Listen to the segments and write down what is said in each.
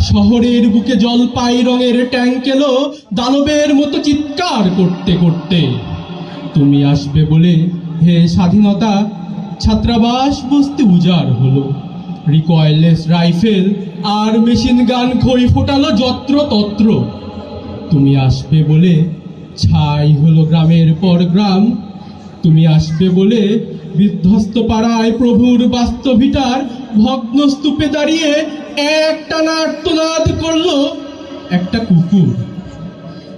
শহরের বুকে জলপাই রঙের ট্যাঙ্ক এলো দানবের মতো চিৎকার করতে করতে। তুমি আসবে বলে হে স্বাধীনতা, ছাত্রাবাস বসতে উজাড় হলো। রিকয়েললেস রাইফেল আর মেশিন গান খই ফোটালো যত্র তত্র তুমি আসবে বলে ছাই হলো গ্রামের পর গ্রাম তুমি আসবে বলে বিধ্বস্ত পাড়ায় প্রভুর বাস্তবিটার ভগ্ন স্তূপে দাঁড়িয়ে একটা নার্তনাদ করল একটা কুকুর।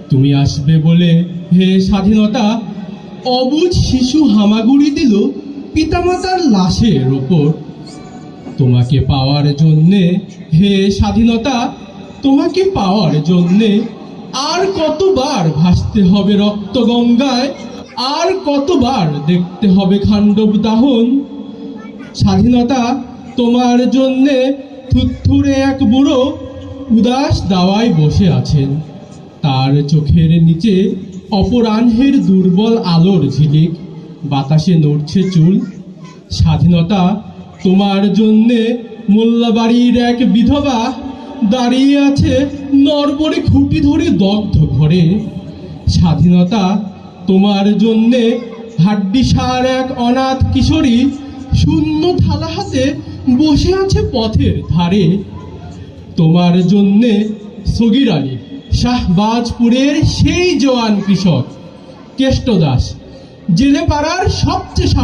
তুমি আসবে বলে হে স্বাধীনতা অবুজ শিশু হামাগুড়ি দিল পিতামাতার লাশের ওপর। তোমাকে পাওয়ার জন্যে হে স্বাধীনতা, তোমাকে পাওয়ার জন্যে আর কতবার ভাসতে হবে রক্তগঙ্গায় আর কতবার দেখতে হবে খাণ্ডব দাহন? স্বাধীনতা তোমার জন্যে থুত্থুরে এক বুড়ো উদাস দাওয়ায় বসে আছেন। তার চোখের নিচে অপরাহ্নের দুর্বল আলোর ঝিলিক, বাতাসে নড়ছে চুল। স্বাধীনতা তোমার জন্যে মোল্লাবাড়ির এক বিধবা দাঁড়িয়ে আছে নরবরে খুঁটি ধরে দগ্ধ ঘরে। স্বাধীনতা তোমার জন্যে হাড্ডিসার এক অনাথ কিশোরী শূন্য থালা হাতে বসে আছে পথের ধারে। তোমার জন্যে সগির আলী শাহবাজপুরের সেই জওয়ান কৃষক, কেষ্টদাস, জেলে পাড়ার সবচেয়ে